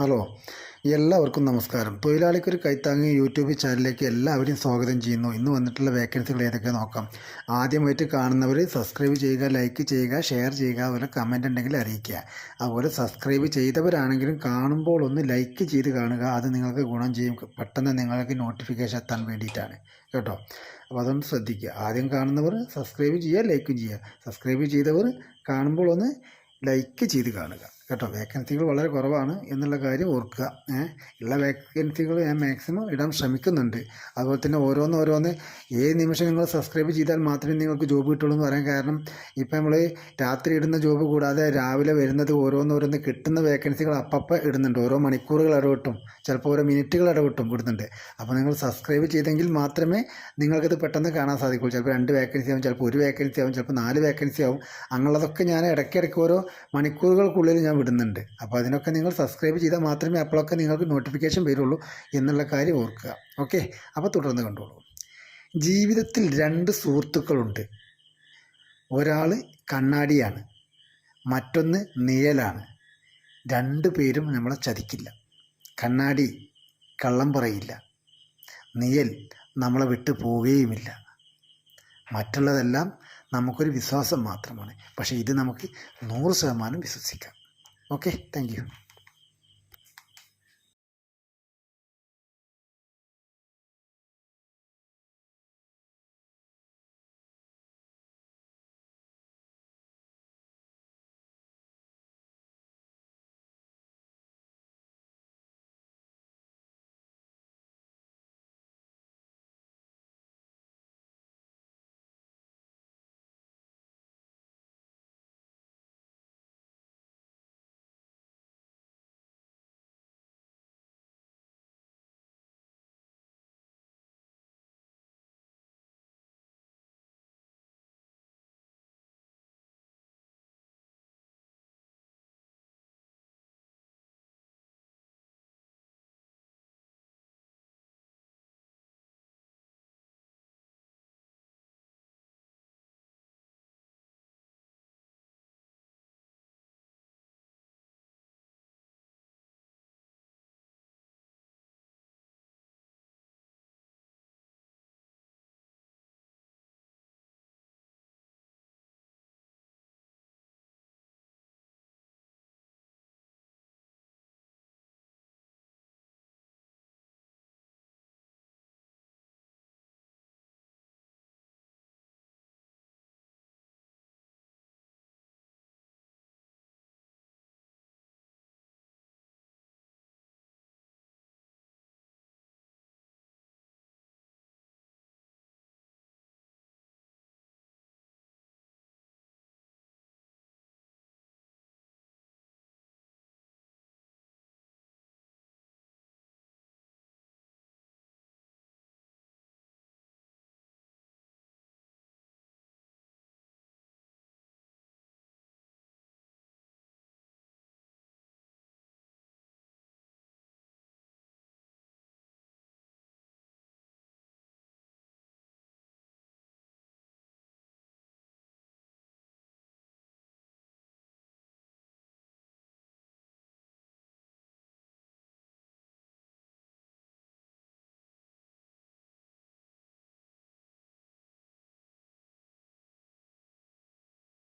Hello എല്ലാവർക്കും നമസ്കാരം. തൊഴിലാളിക്കൊരു കൈത്താങ്ങ് YouTube ചാനലിലേക്ക് എല്ലാവരെയും സ്വാഗതം ചെയ്യുന്നു. ഇന്ന് വന്നിട്ടുള്ള വേക്കൻസികൾ ഏതൊക്കെ നോക്കാം. ആദ്യമായിട്ട് കാണുന്നവർ സബ്സ്ക്രൈബ് ചെയ്യുക ലൈക്ക് ചെയ്യുക ഷെയർ ചെയ്യുക അതുപോലെ കമന്റ് ഉണ്ടെങ്കിൽ അറിയിക്കുക. അതുപോലെ സബ്സ്ക്രൈബ് ചെയ്തവരാണെങ്കിലും കാണുമ്പോൾ ഒന്ന് ലൈക്ക് ചെയ്ത് കാണുക. അത് നിങ്ങൾക്ക് ഗുണം ചെയ്യും. പെട്ടെന്ന് നിങ്ങൾക്ക് നോട്ടിഫിക്കേഷൻ എത്താൻ വേണ്ടിയിട്ടാണ്. കേട്ടോ? അപ്പോൾ അതൊന്ന് ശ്രദ്ധിക്കുക. ആദ്യം കാണുന്നവർ സബ്സ്ക്രൈബ് ചെയ്യുക ലൈക്കും ചെയ്യുക. സബ്സ്ക്രൈബ് ചെയ്തവർ കാണുമ്പോൾ ഒന്ന് ലൈക്ക് ചെയ്ത് കാണുക. കേട്ടോ. വേക്കൻസികൾ വളരെ കുറവാണ് എന്നുള്ള കാര്യം ഓർക്കുക. ഉള്ള വേക്കൻസികൾ ഞാൻ മാക്സിമം ഇടാൻ ശ്രമിക്കുന്നുണ്ട്. അതുപോലെ തന്നെ ഓരോന്ന് ഓരോന്ന് ഏത് നിമിഷം നിങ്ങൾ സബ്സ്ക്രൈബ് ചെയ്താൽ മാത്രമേ നിങ്ങൾക്ക് ജോബ് കിട്ടുള്ളൂ എന്ന് പറയാൻ കാരണം ഇപ്പം നമ്മൾ രാത്രി ഇടുന്ന ജോബ് കൂടാതെ രാവിലെ വരുന്നത് ഓരോന്ന് ഓരോന്ന് കിട്ടുന്ന വേക്കൻസികൾ അപ്പപ്പം ഇടുന്നുണ്ട്. ഓരോ മണിക്കൂറുകൾ ഇടവിട്ടും ചിലപ്പോൾ ഓരോ മിനിറ്റുകൾ ഇടവിട്ടും ഇടുന്നുണ്ട്. അപ്പോൾ നിങ്ങൾ സബ്സ്ക്രൈബ് ചെയ്തെങ്കിൽ മാത്രമേ നിങ്ങൾക്കത് പെട്ടെന്ന് കാണാൻ സാധിക്കുള്ളൂ ചിലപ്പോൾ രണ്ട് വേക്കൻസി ആവും ചിലപ്പോൾ ഒരു വേക്കൻസി ആവും ചിലപ്പോൾ നാല് വേക്കൻസി ആവും. അങ്ങനെയുള്ളതൊക്കെ ഞാൻ ഇടയ്ക്കിടയ്ക്ക് ഓരോ മണിക്കൂറുകൾക്കുള്ളിൽ ഞാൻ വിടുന്നുണ്ട്. അപ്പോൾ അതിനൊക്കെ നിങ്ങൾ സബ്സ്ക്രൈബ് ചെയ്താൽ മാത്രമേ അപ്പോഴൊക്കെ നിങ്ങൾക്ക് നോട്ടിഫിക്കേഷൻ വരുള്ളൂ എന്നുള്ള കാര്യം ഓർക്കുക. ഓക്കെ അപ്പോൾ തുടർന്ന് കണ്ടോളൂ. ജീവിതത്തിൽ രണ്ട് സുഹൃത്തുക്കളുണ്ട്. ഒരാൾ കണ്ണാടിയാണ്. മറ്റൊന്ന് നിഴലാണ്. രണ്ടു പേരും നമ്മളെ ചതിക്കില്ല. കണ്ണാടി കള്ളം പറയില്ല. നിയൽ നമ്മളെ വിട്ടു പോവുകയുമില്ല. മറ്റുള്ളതെല്ലാം നമുക്കൊരു വിശ്വാസം മാത്രമാണ്. പക്ഷേ ഇത് നമുക്ക് നൂറ് ശതമാനം വിശ്വസിക്കാം. Okay thank you